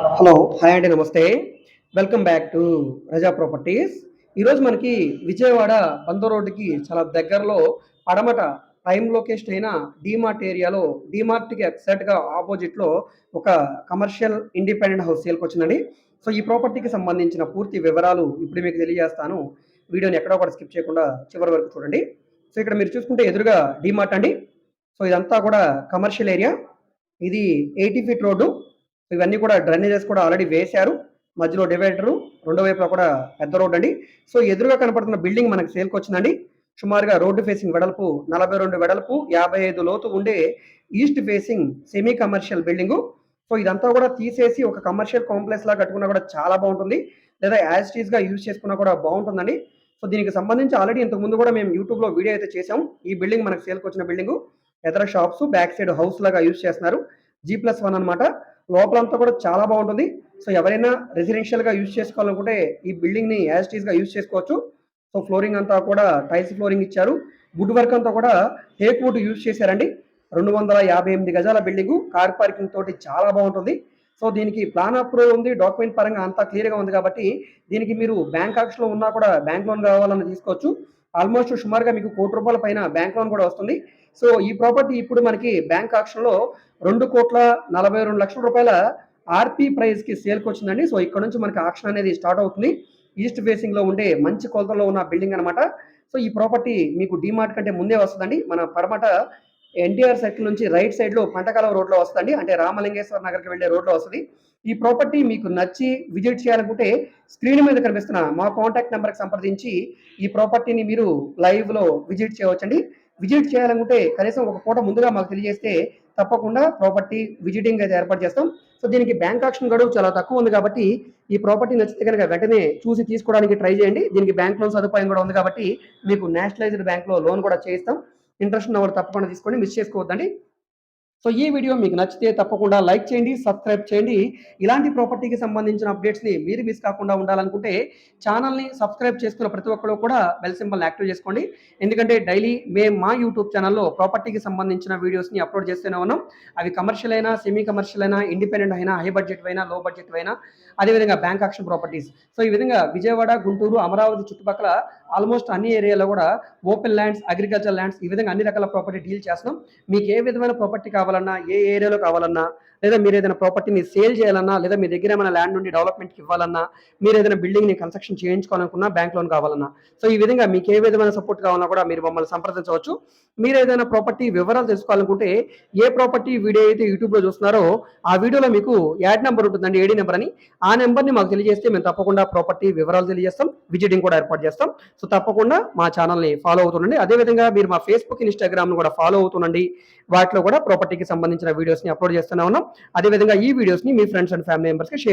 Hello hi అండి నమస్తే. Welcome back to Raza properties ఈరోజు మనకి విజయవాడ బందో రోడ్డుకి చాలా దగ్గరలో పడమట ప్రైమ్ లొకేషన్ అయిన డీమార్ట్ ఏరియాలో డీమార్ట్కి ఎగ్జాక్ట్గా ఆపోజిట్లో ఒక కమర్షియల్ ఇండిపెండెంట్ హౌస్ సేల్కి వచ్చిందండి. సో ఈ ప్రాపర్టీకి సంబంధించిన పూర్తి వివరాలు ఇప్పుడు మీకు తెలియజేస్తాను. వీడియోని ఎక్కడో కూడా స్కిప్ చేయకుండా చివరి వరకు చూడండి. సో ఇక్కడ మీరు చూసుకుంటే ఎదురుగా డీమార్ట్ అండి. సో ఇదంతా కూడా కమర్షియల్ ఏరియా ఇది ఎయిటీ ఫీట్ రోడ్డు. ఇవన్నీ కూడా డ్రైనేజెస్ కూడా ఆల్రెడీ వేశారు. మధ్యలో డివైడరు రెండో వైపులో కూడా పెద్ద రోడ్ అండి. సో ఎదురుగా కనపడుతున్న బిల్డింగ్ మనకి సేల్కి వచ్చిందండి. సుమారుగా రోడ్డు ఫేసింగ్ వెడల్పు నలభై రెండు వెడల్పు యాభై ఐదు లోతు ఉండే east facing semi commercial building so ఇదంతా కూడా తీసేసి ఒక కమర్షియల్ కాంప్లెక్స్ లా కట్టుకున్నా కూడా చాలా బాగుంటుంది. లేదా యాజ్గా యూజ్ చేసుకున్నా కూడా బాగుంటుందండి. సో దీనికి సంబంధించి ఆల్రెడీ ఇంతకు ముందు కూడా మేము యూట్యూబ్లో వీడియో అయితే చేసాం ఈ బిల్డింగ్ మనకు సేల్కి వచ్చిన బిల్డింగ్ ఎదర షాప్స్ బ్యాక్ సైడ్ హౌస్ లాగా యూజ్ చేస్తున్నారు. జీ ప్లస్ వన్ అనమాట లోపలంతా కూడా చాలా బాగుంటుంది. సో ఎవరైనా రెసిడెన్షియల్గా యూజ్ చేసుకోవాలనుకుంటే ఈ బిల్డింగ్ని యాజ్గా యూజ్ చేసుకోవచ్చు. సో ఫ్లోరింగ్ అంతా కూడా టైల్స్ ఫ్లోరింగ్ ఇచ్చారు. వుడ్ వర్క్ అంతా కూడా టేక్ వుడ్ యూజ్ చేశారండి. రెండు వందల యాభై ఎనిమిది గజాల బిల్డింగ్ కార్ పార్కింగ్ తోటి చాలా బాగుంటుంది. సో దీనికి ప్లాన్ అప్రూవల్ ఉంది. డాక్యుమెంట్ పరంగా అంతా క్లియర్గా ఉంది కాబట్టి దీనికి మీరు బ్యాంక్ ఆక్షన్లో ఉన్నా కూడా బ్యాంక్ లోన్ కావాలని తీసుకోవచ్చు. ఆల్మోస్ట్ సుమారుగా మీకు కోటి రూపాయల పైన బ్యాంక్ లోన్ కూడా వస్తుంది. సో ఈ ప్రాపర్టీ ఇప్పుడు మనకి బ్యాంక్ ఆక్షన్లో రెండు కోట్ల నలభై రెండు లక్షల రూపాయల ఆర్పీ ప్రైస్కి సేల్కి వచ్చిందండి. సో ఇక్కడ నుంచి మనకి ఆక్షన్ అనేది స్టార్ట్ అవుతుంది. ఈస్ట్ ఫేసింగ్లో ఉండే మంచి కొలతలో ఉన్న బిల్డింగ్ అనమాట సో ఈ ప్రాపర్టీ మీకు డిమార్ట్ కంటే ముందే వస్తుందండి. మన పడమట ఎన్టీఆర్ సర్కిల్ నుంచి రైట్ సైడ్లో పంటకాలం రోడ్లో వస్తుంది అంటే రామలింగేశ్వర నగర్కి వెళ్ళే రోడ్లో వస్తుంది. ఈ ప్రాపర్టీ మీకు నచ్చి విజిట్ చేయాలనుకుంటే స్క్రీన్ మీద కనిపిస్తున్న మా కాంటాక్ట్ నెంబర్కి సంప్రదించి ఈ ప్రాపర్టీని మీరు లైవ్లో విజిట్ చేయవచ్చండి. విజిట్ చేయాలనుకుంటే కనీసం ఒక పూట ముందుగా మాకు తెలియజేస్తే తప్పకుండా ప్రాపర్టీ విజిటింగ్ అయితే ఏర్పాటు చేస్తాం. సో దీనికి బ్యాంక్ ఆప్షన్ గడువు చాలా తక్కువ ఉంది కాబట్టి ఈ ప్రాపర్టీ నచ్చితే కనుక వెంటనే చూసి తీసుకోవడానికి ట్రై చేయండి. దీనికి బ్యాంక్ లోన్ సదుపాయం కూడా ఉంది కాబట్టి మీకు నేషనలైజ్డ్ బ్యాంక్లో లోన్ కూడా చేయిస్తాం. ఇంట్రెస్ట్ ఉన్న వాళ్ళు తప్పకుండా తీసుకోండి. మిస్ చేసుకోవద్దండి. సో ఈ వీడియో మీకు నచ్చితే తప్పకుండా లైక్ చేయండి సబ్స్క్రైబ్ చేయండి. ఇలాంటి ప్రాపర్టీకి సంబంధించిన అప్డేట్స్ని మీరు మిస్ కాకుండా ఉండాలనుకుంటే ఛానల్ని సబ్స్క్రైబ్ చేసుకున్న ప్రతి ఒక్కరు కూడా బెల్ సింబల్ని యాక్టివ్ చేసుకోండి. ఎందుకంటే డైలీ మేము మా యూట్యూబ్ ఛానల్లో ప్రాపర్టీకి సంబంధించిన వీడియోస్ని అప్లోడ్ చేస్తూనే ఉన్నాం. అవి కమర్షియల్ అయినా సెమీ కమర్షియల్ అయినా ఇండిపెండెంట్ అయినా హై బడ్జెట్ అయినా లో బడ్జెట్ అయినా అదేవిధంగా బ్యాంక్ ఆక్షన్ ప్రాపర్టీస్ సో ఈ విధంగా విజయవాడ గుంటూరు అమరావతి చుట్టుపక్కల ఆల్మోస్ట్ అన్ని ఏరియాలో కూడా ఓపెన్ ల్యాండ్స్ అగ్రికల్చర్ ల్యాండ్స్ ఈ విధంగా అన్ని రకాల ప్రాపర్టీ డీల్ చేస్తున్నాం. మీకు ఏ విధమైన ప్రాపర్టీ కావాలన్నా ఏ ఏరియాలో కావాలన్నా లేదా మీరు ఏదైనా ప్రాపర్టీని సేల్ చేయాలన్నా లేదా మీ దగ్గర ఏమైనా ల్యాండ్ నుండి డెవలప్మెంట్కి ఇవ్వాలన్నా మీరు ఏదైనా బిల్డింగ్ని కన్స్ట్రక్షన్ చేయించుకోవాలనుకున్నా బ్యాంక్ లోన్ కావాలన్నా. సో ఈ విధంగా మీకు ఏ విధమైన సపోర్ట్ కావాలన్నా కూడా మీరు మమ్మల్ని సంప్రదించవచ్చు. మీరు ఏదైనా ప్రాపర్టీ వివరాలు తెలుసుకోవాలనుకుంటే ఏ ప్రాపర్టీ వీడియో అయితే యూట్యూబ్లో చూస్తున్నారో ఆ వీడియోలో మీకు యాడ్ నెంబర్ ఉంటుందండి ఏడీ నెంబర్ అని. ఆ నెంబర్ని మాకు తెలియజేస్తే మేము తప్పకుండా ప్రాపర్టీ వివరాలు తెలియజేస్తాం విజిటింగ్ కూడా ఏర్పాటు చేస్తాం. సో తప్పకుండా మా ఛానల్ని ఫాలో అవుతుండండి. అదేవిధంగా మీరు మా ఫేస్బుక్ ఇన్స్టాగ్రామ్ను కూడా ఫాలో అవుతుండండి. వాటిలో కూడా ప్రాపర్టీకి సంబంధించిన వీడియోస్ని అప్లోడ్ చేస్తూనే ఉన్నాం. అదేవిధంగా ఈ వీడియోస్ని మీ ఫ్రెండ్స్ అండ్ ఫ్యామిలీ మెంబర్స్కి షేర్